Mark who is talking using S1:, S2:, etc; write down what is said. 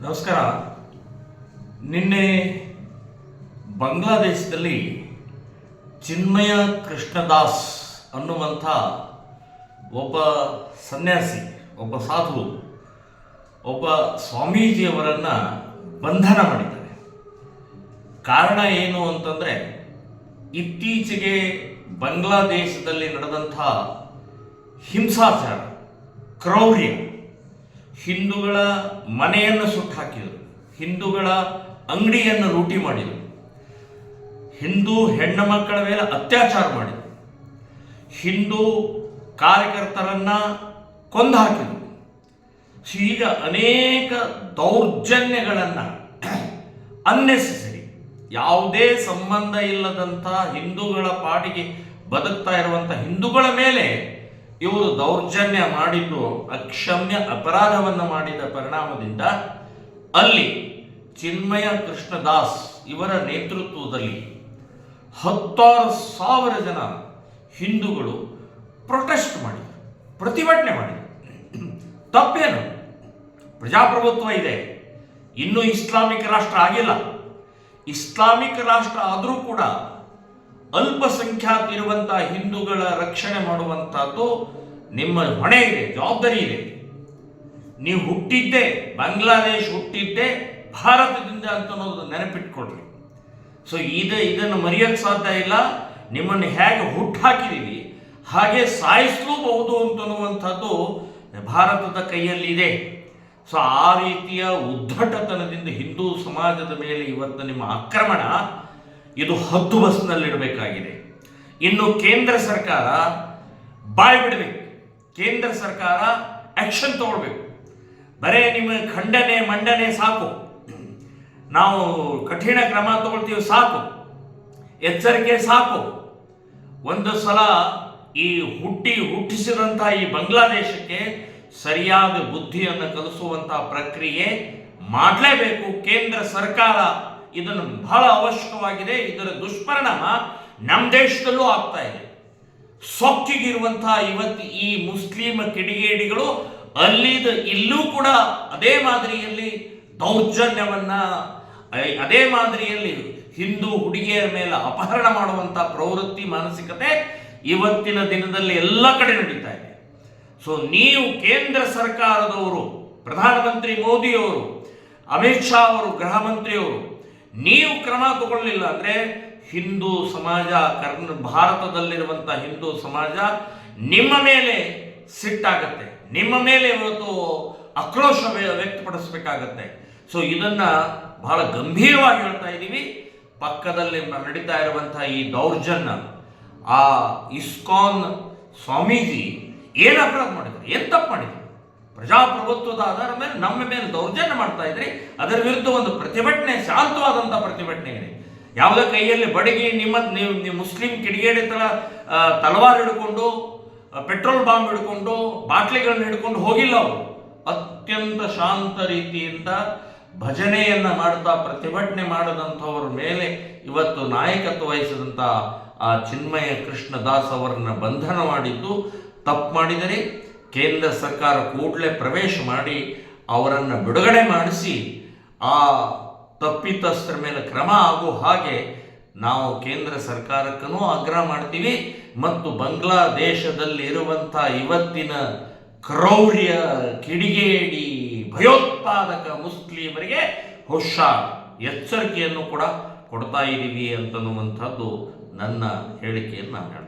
S1: ನಮಸ್ಕಾರ. ನಿನ್ನೆ ಬಾಂಗ್ಲಾದೇಶದಲ್ಲಿ ಚಿನ್ಮಯ ಕೃಷ್ಣದಾಸ್ ಅನ್ನುವಂಥ ಒಬ್ಬ ಸನ್ಯಾಸಿ, ಒಬ್ಬ ಸಾಧು ಒಬ್ಬ ಸ್ವಾಮೀಜಿಯವರನ್ನು ಬಂಧನ ಮಾಡಿದ್ದಾರೆ. ಕಾರಣ ಏನು ಅಂತಂದರೆ, ಇತ್ತೀಚೆಗೆ ಬಾಂಗ್ಲಾದೇಶದಲ್ಲಿ ನಡೆದಂಥ ಹಿಂಸಾಚಾರ, ಕ್ರೌರ್ಯ ಹಿಂದೂಗಳ ಮನೆಯನ್ನು ಸುಟ್ಟು ಹಾಕಿದರು. ಹಿಂದೂಗಳ ಅಂಗಡಿಯನ್ನು ರೂಟಿ ಮಾಡಿದರು. ಹಿಂದೂ ಹೆಣ್ಣು ಮಕ್ಕಳ ಮೇಲೆ ಅತ್ಯಾಚಾರ ಮಾಡಿದರು. ಹಿಂದೂ ಕಾರ್ಯಕರ್ತರನ್ನ ಕೊಂದು ಹಾಕಿದರು. ಈಗ ಅನೇಕ ದೌರ್ಜನ್ಯಗಳನ್ನು ಅನ್ನೆಸೆಸರಿ. ಯಾವುದೇ ಸಂಬಂಧ ಇಲ್ಲದಂಥ ಹಿಂದೂಗಳ ಪಾಡಿಗೆ ಬದುಕ್ತಾ ಇರುವಂಥ ಹಿಂದೂಗಳ ಮೇಲೆ ಇವರು ದೌರ್ಜನ್ಯ ಮಾಡಿದ್ದು, ಅಕ್ಷಮ್ಯ ಅಪರಾಧವನ್ನು ಮಾಡಿದ ಪರಿಣಾಮದಿಂದ ಅಲ್ಲಿ ಚಿನ್ಮಯ ಕೃಷ್ಣದಾಸ್ ಇವರ ನೇತೃತ್ವದಲ್ಲಿ ಹತ್ತಾರು ಸಾವಿರ ಜನ ಹಿಂದೂಗಳು ಪ್ರೊಟೆಸ್ಟ್ ಮಾಡಿದರು, ಪ್ರತಿಭಟನೆ ಮಾಡಿದರು. ತಪ್ಪೇನು? ಪ್ರಜಾಪ್ರಭುತ್ವ ಇದೆ. ಇನ್ನೂ ಇಸ್ಲಾಮಿಕ್ ರಾಷ್ಟ್ರ ಆಗಿಲ್ಲ. ಇಸ್ಲಾಮಿಕ್ ರಾಷ್ಟ್ರ ಆದರೂ ಕೂಡ ಅಲ್ಪಸಂಖ್ಯಾತ ಇರುವಂತಹ ಹಿಂದೂಗಳ ರಕ್ಷಣೆ ಮಾಡುವಂತಹದ್ದು ನಿಮ್ಮ ಹೊಣೆ ಇದೆ, ಜವಾಬ್ದಾರಿ ಇದೆ. ನೀವು ಹುಟ್ಟಿದ್ದೆ, ಬಾಂಗ್ಲಾದೇಶ್ ಹುಟ್ಟಿದ್ದೆ, ಭಾರತದಿಂದ ಅಂತ ಅನ್ನೋದು ನೆನಪಿಟ್ಕೊಳ್ರಿ. ಸೊ ಇದು ಇದನ್ನು ಮರೆಯೋಕ್ಕೆ ಸಾಧ್ಯ ಇಲ್ಲ. ನಿಮ್ಮನ್ನು ಹೇಗೆ ಹುಟ್ಟು ಹಾಕಿದ್ದೀವಿ ಹಾಗೆ ಸಾಯಿಸಲೂಬಹುದು ಅಂತನ್ನುವಂಥದ್ದು ಭಾರತದ ಕೈಯಲ್ಲಿದೆ. ಸೊ ಆ ರೀತಿಯ ಉದ್ಧಟತನದಿಂದ ಹಿಂದೂ ಸಮಾಜದ ಮೇಲೆ ಇವತ್ತು ನಿಮ್ಮ ಆಕ್ರಮಣ ಇದು ಹದ್ದು ಬಸ್ನಲ್ಲಿಡಬೇಕಾಗಿದೆ ಇನ್ನು ಕೇಂದ್ರ ಸರ್ಕಾರ ಬಾಯ್ ಬಿಡಬೇಕು. ಕೇಂದ್ರ ಸರ್ಕಾರ ಆಕ್ಷನ್ ತಗೊಳ್ಬೇಕು. ಬರೇ ನಿಮ್ಮ ಖಂಡನೆ ಮಂಡನೆ ಸಾಕು. ನಾವು ಕಠಿಣ ಕ್ರಮ ತಗೊಳ್ತೀವಿ ಸಾಕು. ಎಚ್ಚರಿಕೆ ಸಾಕು. ಒಂದು ಸಲ ಈ ಹುಟ್ಟಿ ಹುಟ್ಟಿಸಿದಂಥ ಈ ಬಾಂಗ್ಲಾದೇಶಕ್ಕೆ ಸರಿಯಾದ ಬುದ್ಧಿಯನ್ನು ಕಲಿಸುವಂತಹ ಪ್ರಕ್ರಿಯೆ ಮಾಡಲೇಬೇಕು. ಕೇಂದ್ರ ಸರ್ಕಾರ ಇದನ್ನು ಬಹಳ ಅವಶ್ಯಕವಾಗಿದೆ. ಇದರ ದುಷ್ಪರಿಣಾಮ ನಮ್ಮ ದೇಶದಲ್ಲೂ ಆಗ್ತಾ ಇದೆ. ಸೊಕ್ಕಿಗಿರುವಂತಹ ಇವತ್ತು ಈ ಮುಸ್ಲಿಂ ಕಿಡಿಗೇಡಿಗಳು ಅಲ್ಲಿದ ಇಲ್ಲೂ ಕೂಡ ಅದೇ ಮಾದರಿಯಲ್ಲಿ ದೌರ್ಜನ್ಯವನ್ನ ಅದೇ ಮಾದರಿಯಲ್ಲಿ ಹಿಂದೂ ಹುಡುಗಿಯರ ಮೇಲೆ ಅಪಹರಣ ಮಾಡುವಂತ ಪ್ರವೃತ್ತಿ, ಮಾನಸಿಕತೆ ಇವತ್ತಿನ ದಿನದಲ್ಲಿ ಎಲ್ಲ ಕಡೆ ನಡೀತಾ ಇದೆ. ಸೊ, ನೀವು ಕೇಂದ್ರ ಸರ್ಕಾರದವರು, ಪ್ರಧಾನಮಂತ್ರಿ ಮೋದಿಯವರು, ಅಮಿತ್ ಶಾ ಅವರು ಗೃಹ ಮಂತ್ರಿಯವರು ನೀವು ಕ್ರಮ ತಗೊಳ್ಳಿಲ್ಲ ಅಂದರೆ ಹಿಂದೂ ಸಮಾಜ, ಕರ್ನ ಭಾರತದಲ್ಲಿರುವಂಥ ಹಿಂದೂ ಸಮಾಜ ನಿಮ್ಮ ಮೇಲೆ ಸಿಟ್ಟಾಗತ್ತೆ. ನಿಮ್ಮ ಮೇಲೆ ಇವತ್ತು ಆಕ್ರೋಶ ವ್ಯ- ವ್ಯಕ್ತಪಡಿಸಬೇಕಾಗತ್ತೆ. ಸೊ ಇದನ್ನು ಬಹಳ ಗಂಭೀರವಾಗಿ ಹೇಳ್ತಾ ಇದ್ದೀವಿ ಪಕ್ಕದಲ್ಲಿ ನಡೀತಾ ಇರುವಂಥ ಈ ದೌರ್ಜನ್ಯ, ಆ ಇಸ್ಕಾನ್ ಸ್ವಾಮೀಜಿ ಏನು ಅಪರಾಧ ಮಾಡಿದ್ರು? ಏನು ತಪ್ಪು ಮಾಡಿದ್ರು? ಪ್ರಜಾಪ್ರಭುತ್ವದ ಆಧಾರ ಮೇಲೆ ನಮ್ಮ ಮೇಲೆ ದೌರ್ಜನ್ಯ ಮಾಡ್ತಾ ಇದ್ರಿ, ಅದರ ವಿರುದ್ಧ ಒಂದು ಪ್ರತಿಭಟನೆ ಶಾಂತವಾದಂಥ ಪ್ರತಿಭಟನೆ ಇದೆ. ಯಾವುದೇ ಕೈಯಲ್ಲಿ ಬಡಗಿ ನಿಮ್ಮ ನೀವು ಮುಸ್ಲಿಂ ಕಿಡಿಗೇಡಿ ತರ ತಲವಾರ್ ಹಿಡ್ಕೊಂಡು ಪೆಟ್ರೋಲ್ ಬಾಂಬ್ ಹಿಡ್ಕೊಂಡು, ಬಾಟ್ಲಿಗಳನ್ನ ಹಿಡ್ಕೊಂಡು ಹೋಗಿಲ್ಲ ಅವರು. ಅತ್ಯಂತ ಶಾಂತ ರೀತಿಯಿಂದ ಭಜನೆಯನ್ನ ಮಾಡ್ತಾ, ಪ್ರತಿಭಟನೆ ಮಾಡದಂಥವ್ರ ಮೇಲೆ ಇವತ್ತು ನಾಯಕತ್ವ ವಹಿಸಿದಂಥ ಆ ಚಿನ್ಮಯ ಕೃಷ್ಣದಾಸ್ ಅವರನ್ನ ಬಂಧನ ಮಾಡಿದ್ದು ತಪ್ಪು ಮಾಡಿದರೆ ಕೇಂದ್ರ ಸರ್ಕಾರ ಕೂಡಲೇ ಪ್ರವೇಶ ಮಾಡಿ ಅವರನ್ನು ಬಿಡುಗಡೆ ಮಾಡಿಸಿ ಆ ತಪ್ಪಿತಸ್ಥರ ಮೇಲೆ ಕ್ರಮ ಆಗೋ ಹಾಗೆ ನಾವು ಕೇಂದ್ರ ಸರ್ಕಾರಕ್ಕೂ ಆಗ್ರಹ ಮಾಡ್ತೀವಿ ಮತ್ತು ಬಾಂಗ್ಲಾದೇಶದಲ್ಲಿ ಇರುವಂಥ ಇವತ್ತಿನ ಕ್ರೌರ್ಯ ಕಿಡಿಗೇಡಿ ಭಯೋತ್ಪಾದಕ ಮುಸ್ಲಿಮರಿಗೆ ಹುಷಾರ್ ಎಚ್ಚರಿಕೆಯನ್ನು ಕೂಡ ಕೊಡ್ತಾ ಇದ್ದೀವಿ ಅಂತನ್ನುವಂಥದ್ದು ನನ್ನ ಹೇಳಿಕೆಯನ್ನು ನಾನು